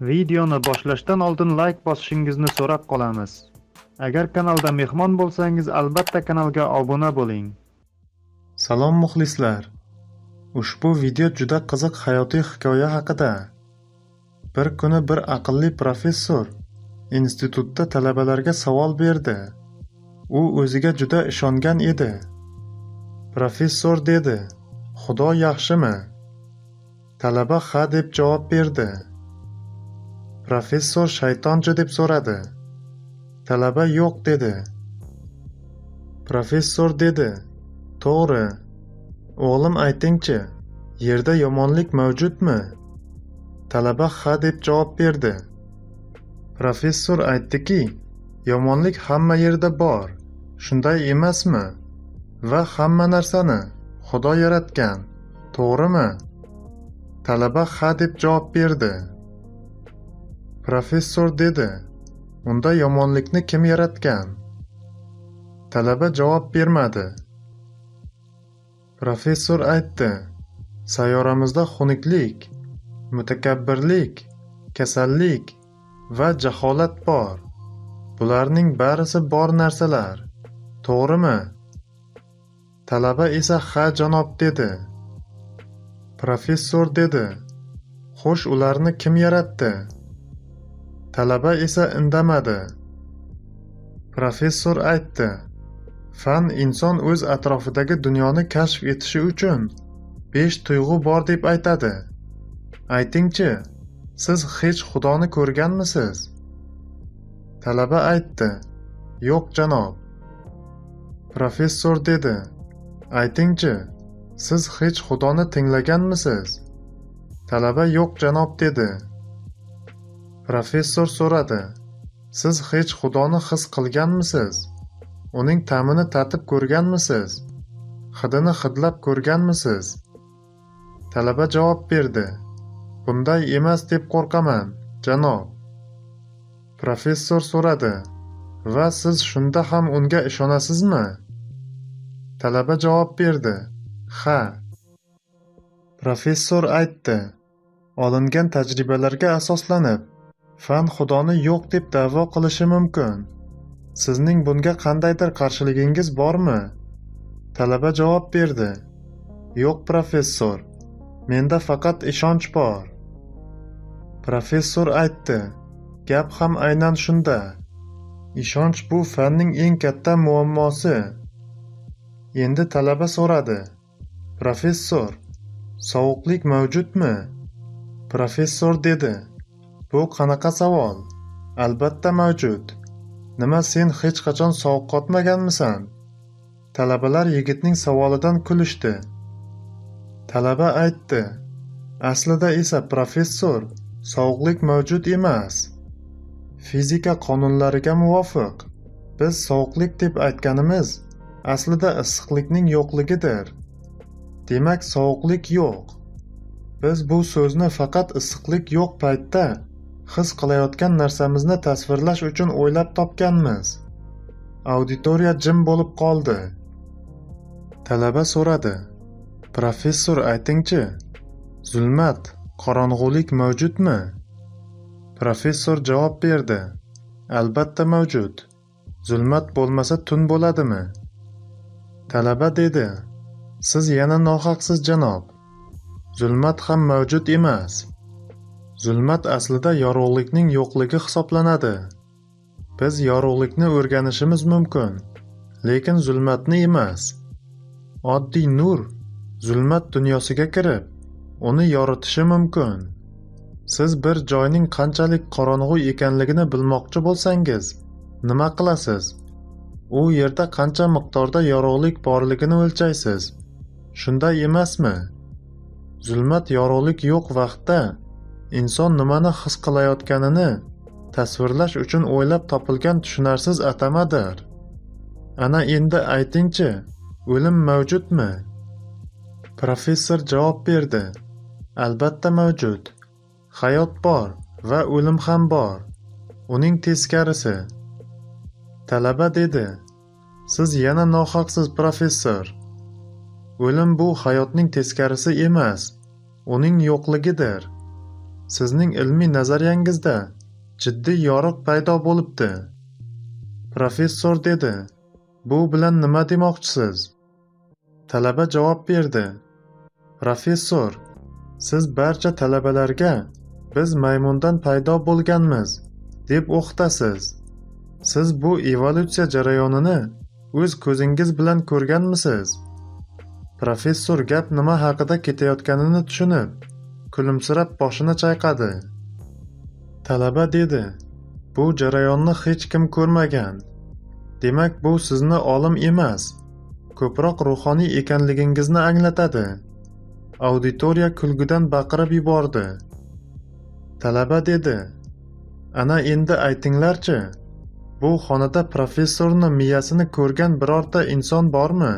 Videoni boshlashdan oldin like bosishingizni so'rab qolamiz. Agar kanalda mehmon bo'lsangiz, albatta kanalga obuna bo'ling. Salom muxlislar. Ushbu video juda qiziq hayotiy hikoya haqida. Bir kuni bir aqlli professor institutda talabalarga savol berdi. U o'ziga juda ishongan edi. Professor dedi: "Xudo yaxshimi?" Talaba ha deb javob berdi. Professor shaytonchi deb so'radi. Talaba yo'q dedi. Professor dedi: "To'g'ri. O'g'lim aytingchi, yerda yomonlik mavjudmi?" Talaba ha deb javob berdi. Professor aytdiki, yomonlik hamma yerda bor. Shunday emasmi? Va hamma narsani Xudo yaratgan. To'g'rimi? Talaba ha deb javob berdi. Professor dedi: "Unda yomonlikni kim yaratgan?" Talaba javob bermadi. Professor aytdi: "Sayyoramizda xunuklik, mutakabbirlik, kasallik va jaholat bor. Bularning barisi bor narsalar. To'g'rimi?" Talaba esa "Ha, janob" dedi. Professor dedi: "Xo'sh, ularni kim yaratdi?" Talaba esa indamadi. Professor aytdi: "Fan inson o'z atrofidagi dunyoni kashf etishi uchun besh tuyg'u bor deb aytadi. Aytingchi, siz hech Xudoni ko'rganmisiz?" Talaba aytdi: "Yo'q, janob." Professor dedi: "Aytingchi, siz hech Xudoni tinglaganmisiz?" Talaba "Yo'q, janob" dedi. Professor so'radi: "Siz hech Xudoni his qilganmisiz? Uning ta'mini tatib ko'rganmisiz? Hidini hidlab ko'rganmisiz?" Talaba javob berdi: "Bunday emas deb qo'rqaman, janob." Professor so'radi: "Va siz shunda ham unga ishonasizmi?" Talaba javob berdi: "Ha." Professor aytdi: "Olingan tajribalarga asoslanib, fan Xudoni yo'q deb da'vo qilishi mumkin. Sizning bunga qandaydir qarshiligingiz bormi?" Talaba javob berdi: "Yo'q, professor. Menda faqat ishonch bor." Professor aytdi: "Gap ham aynan shunda. Ishonch bu fanning eng katta muammosi." Endi talaba so'radi: "Professor, sovuqlik mavjudmi?" Professor dedi: "Bu qanaqa savol? Albatta mavjud. Nima sen hech qachon sovqotmaganmisan? Talabalar yigitning savolidan kulishdi. Talaba aytdi: "Aslida esa professor, sovuqlik mavjud emas. Fizika qonunlariga muvofiq, biz sovuqlik deb aytganimiz aslida issiqlikning yo'qligidir. Demak, sovuqlik yo'q. Biz bu so'zni faqat issiqlik yo'q paytda his qilayotgan narsamizni tasvirlash uchun o'ylab topganmiz." Auditoriya jim bo'lib qoldi. Talaba so'radi: "Professor, aytingchi, zulmat, qorong'ulik mavjudmi?" Professor javob berdi: "Albatta mavjud. Zulmat bo'lmasa tun bo'ladimi?" Talaba dedi: "Siz yana nohaqsiz, janob. Zulmat ham mavjud emas. Zulmat aslida yorug'likning yo'qligi hisoblanadi. Biz yorug'likni o'rganishimiz mumkin, lekin zulmatni emas. Oddiy nur zulmat dunyosiga kirib, uni yoritishi mumkin. Siz bir joyning qanchalik qorong'u ekanligini bilmoqchi bo'lsangiz, nima qilasiz? U yerda qancha miqdorda yorug'lik borligini o'lchaysiz. Shunday emasmi? Zulmat yorug'lik yo'q vaqtda inson nimani his qilayotganini tasvirlash uchun o'ylab topilgan tushunarsiz atamadir. Ana endi aytingchi, o'lim mavjudmi? Professor javob berdi: Albatta mavjud. Hayot bor va o'lim ham bor. Uning teskarisi. Talaba dedi: Siz yana nohaqsiz, professor. O'lim bu hayotning teskarisi emas, uning yo'qligidir. Sizning ilmiy nazariyangizda jiddiy yoriq paydo bo'libdi. Professor dedi. Bu bilan nima demoqchisiz? Talaba javob berdi. Professor, siz barcha talabalarga biz maymundan paydo bo'lganmiz deb o'qitasiz. Siz bu evolyutsiya jarayonini o'z ko'zingiz bilan ko'rganmisiz? Professor gap nima haqida ketayotganini tushunib, kulimsirab boshini chayqadi. Talaba dedi: "Bu jarayonni hech kim ko'rmagan. Demak, bu sizni olim emas, ko'proq ruhoniy ekanligingizni anglatadi." Auditoriya kulgudan baqirib yubordi. Talaba dedi: "Ana endi aytinglarchi, bu xonada professorni miyasini ko'rgan birorta inson bormi?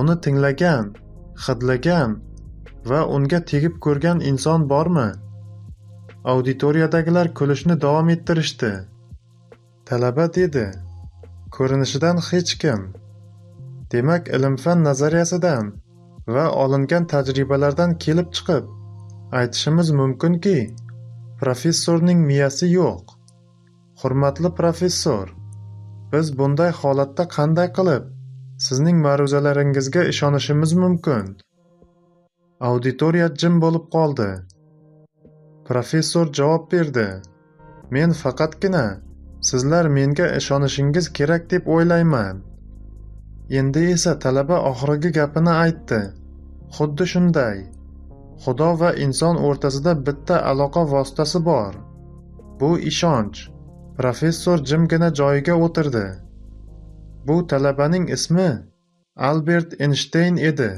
Uni tinglagan, hidlagan va unga tegib ko'rgan inson bormi?" Auditoriyadagilar kulishni davom ettirishdi. Talaba dedi: "Ko'rinishidan hech kim. Demak, ilm-fan nazariyasidan va olingan tajribalardan kelib chiqib, aytishimiz mumkinki, professorning miyasi yo'q. Hurmatli professor, biz bunday holatda qanday qilib sizning ma'ruzalaringizga ishonishimiz mumkin?" Auditoriya jim bo'lib qoldi. Professor javob berdi. Men faqatgina sizlar menga ishonishingiz kerak deb o'ylayman. Endi esa talaba oxirgi gapini aytdi. Xuddi shunday. Xudo va inson o'rtasida bitta aloqa vositasi bor. Bu ishonch. Professor jimgina joyiga o'tirdi. Bu talabaning ismi Albert Einstein edi.